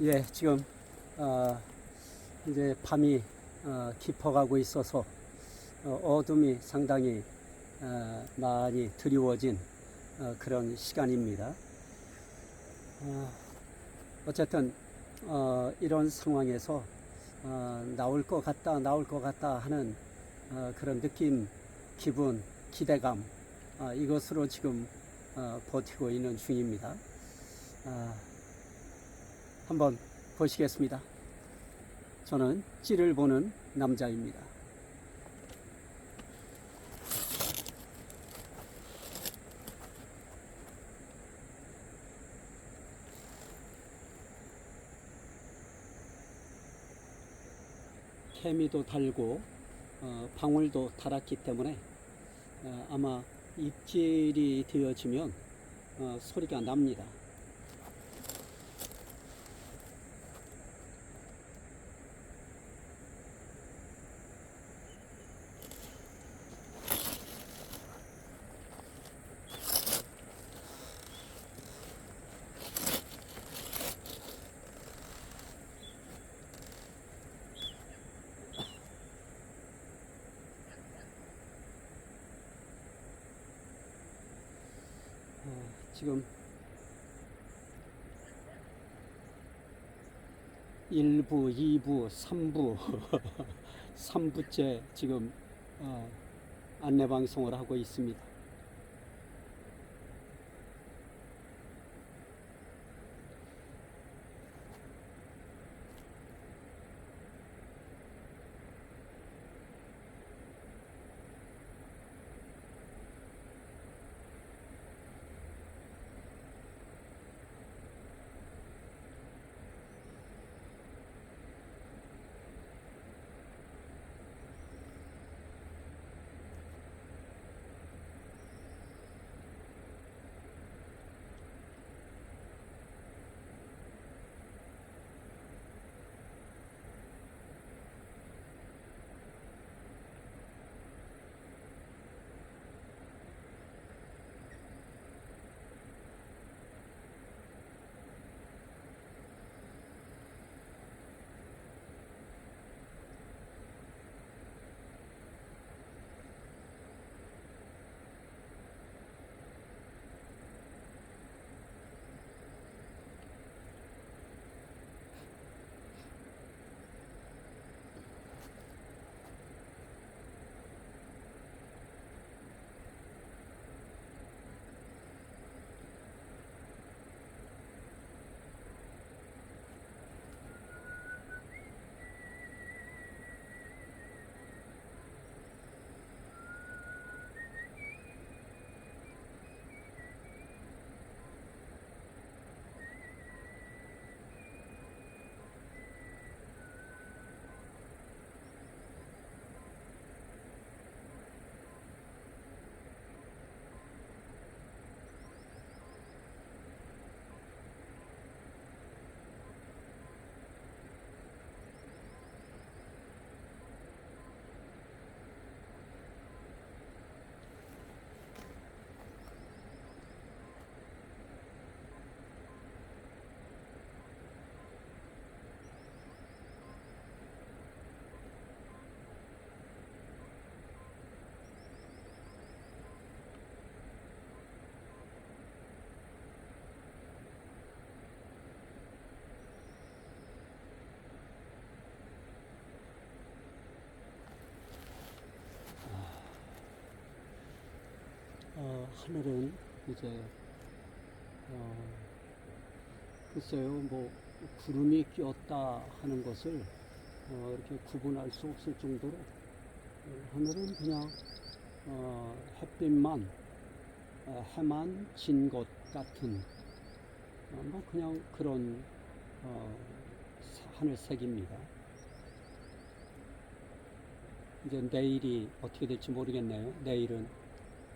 예, 지금 어, 이제 밤이 어, 깊어가고 있어서 어, 어둠이 상당히 어, 많이 드리워진 어, 그런 시간입니다. 어, 어쨌든 어, 이런 상황에서 어, 나올 것 같다, 나올 것 같다 하는 어, 그런 느낌, 기분, 기대감 어, 이것으로 지금 어, 버티고 있는 중입니다. 아, 한번 보시겠습니다. 저는 찌를 보는 남자입니다. 케미도 달고 어, 방울도 달았기 때문에 어, 아마 입질이 되어지면 어, 소리가 납니다. 어, 지금 1부, 2부, 3부, 3부째 지금 어, 안내 방송을 하고 있습니다. 하늘은 이제 어, 글쎄요 뭐 구름이 끼었다 하는 것을 어, 이렇게 구분할 수 없을 정도로 어, 하늘은 그냥 어, 햇빛만 어, 해만 진 것 같은 어, 뭐 그냥 그런 어, 사- 하늘색입니다. 이제 내일이 어떻게 될지 모르겠네요. 내일은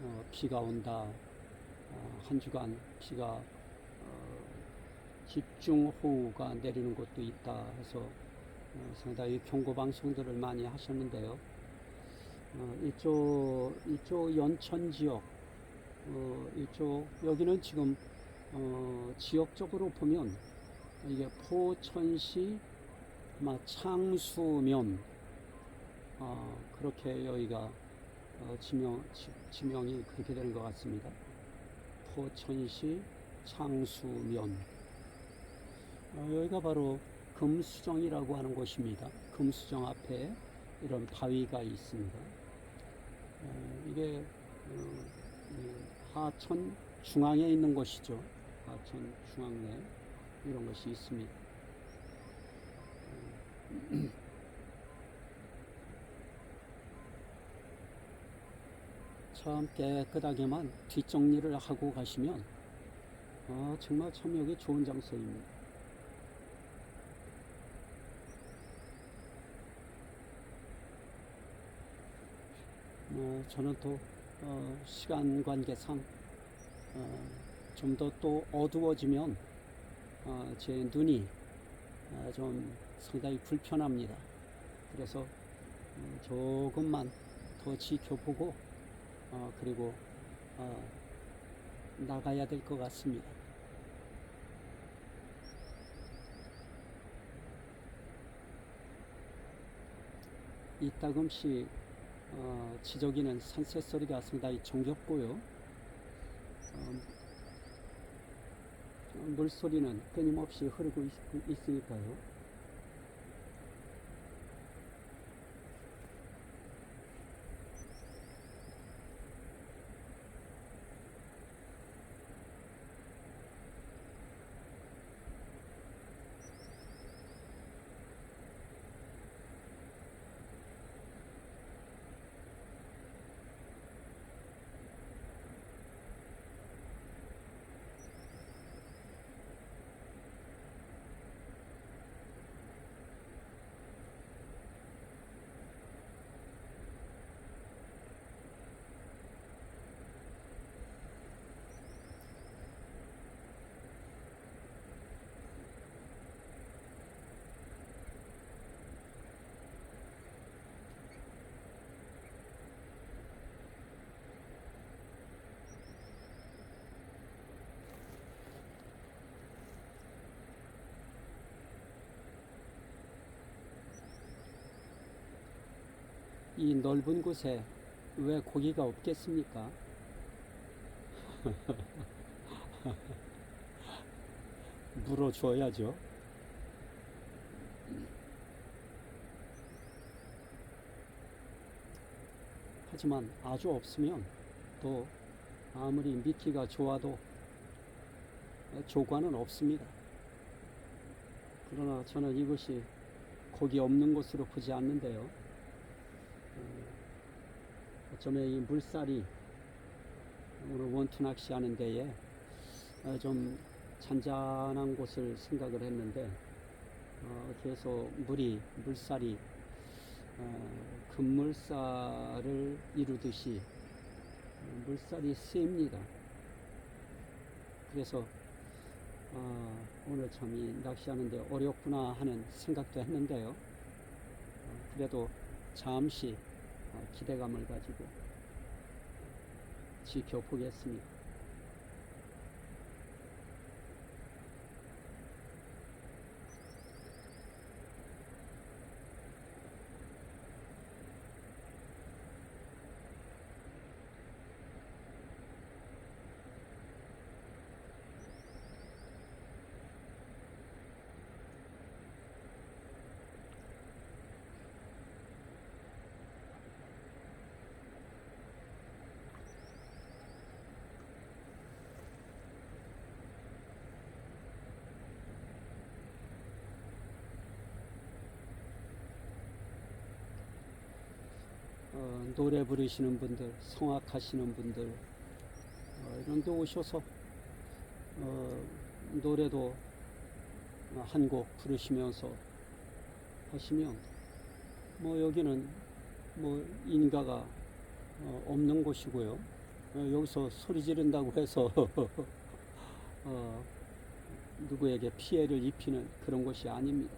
어, 비가 온다. 어, 한 주간 비가 어, 집중호우가 내리는 곳도 있다 해서 어, 상당히 경고 방송들을 많이 하셨는데요. 어, 이쪽 이쪽 연천 지역 어, 이쪽 여기는 지금 어, 지역적으로 보면 이게 포천시 아마 창수면 어, 그렇게 여기가 어, 지명 지, 지명이 그렇게 되는 것 같습니다. 포천시 창수면 어, 여기가 바로 금수정이라고 하는 곳입니다. 금수정 앞에 이런 바위가 있습니다. 어, 이게 어, 이 하천 중앙에 있는 곳이죠. 하천 중앙에 이런 것이 있습니다. 참 깨끗하게만 뒷정리를 하고 가시면 아, 정말 참 여기 좋은 장소입니다. 어, 저는 또 어, 시간 관계상 어, 좀더 또 어두워지면 어, 제 눈이 어, 좀 상당히 불편합니다. 그래서 어, 조금만 더 지켜보고 어, 그리고 어, 나가야 될 것 같습니다. 이따금씩 어, 지저귀는 산새 소리가 상당히 정겹고요. 어, 물소리는 끊임없이 흐르고 있, 있으니까요. 이 넓은 곳에 왜 고기가 없겠습니까? 물어줘야죠. 하지만 아주 없으면 또 아무리 미끼가 좋아도 조과는 없습니다. 그러나 저는 이것이 고기 없는 곳으로 보지 않는데요. 어, 어쩌면 이 물살이 오늘 원투 낚시하는 데에 어, 좀 잔잔한 곳을 생각을 했는데 어, 계속 물이 물살이 어, 급물살을 이루듯이 어, 물살이 셉니다. 그래서 어, 오늘 참 이 낚시하는데 어렵구나 하는 생각도 했는데요. 어, 그래도 잠시 어, 기대감을 가지고 지켜보겠습니다. 어, 노래 부르시는 분들, 성악하시는 분들 어, 이런 데 오셔서 어, 노래도 한 곡 부르시면서 하시면 뭐 여기는 뭐 인가가 어, 없는 곳이고요. 어, 여기서 소리 지른다고 해서 어, 누구에게 피해를 입히는 그런 곳이 아닙니다.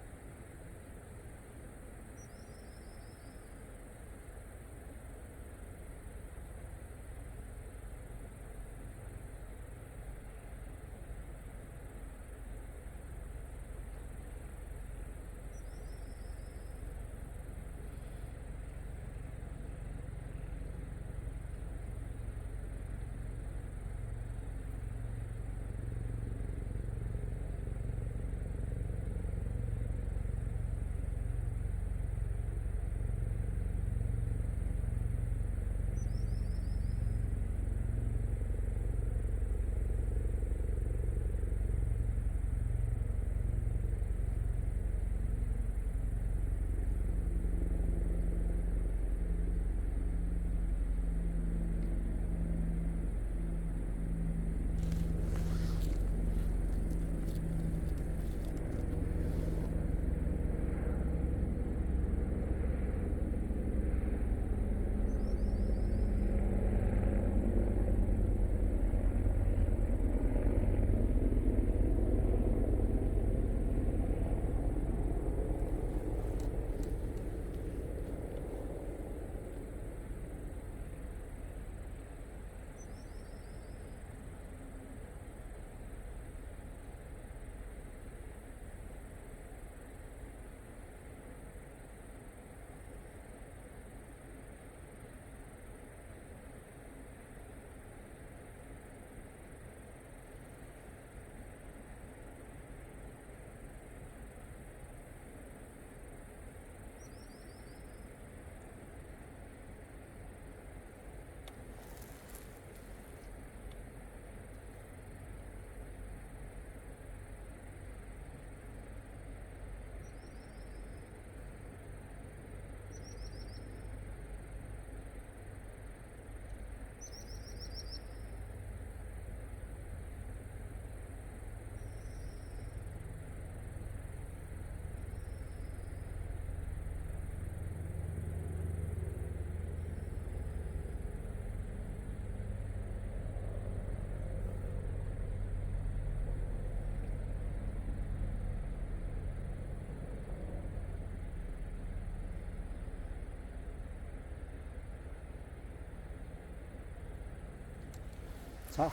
자,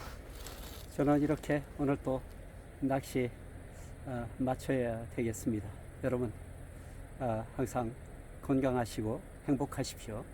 저는 이렇게 오늘 또 낚시 어, 마쳐야 되겠습니다. 여러분 어, 항상 건강하시고 행복하십시오.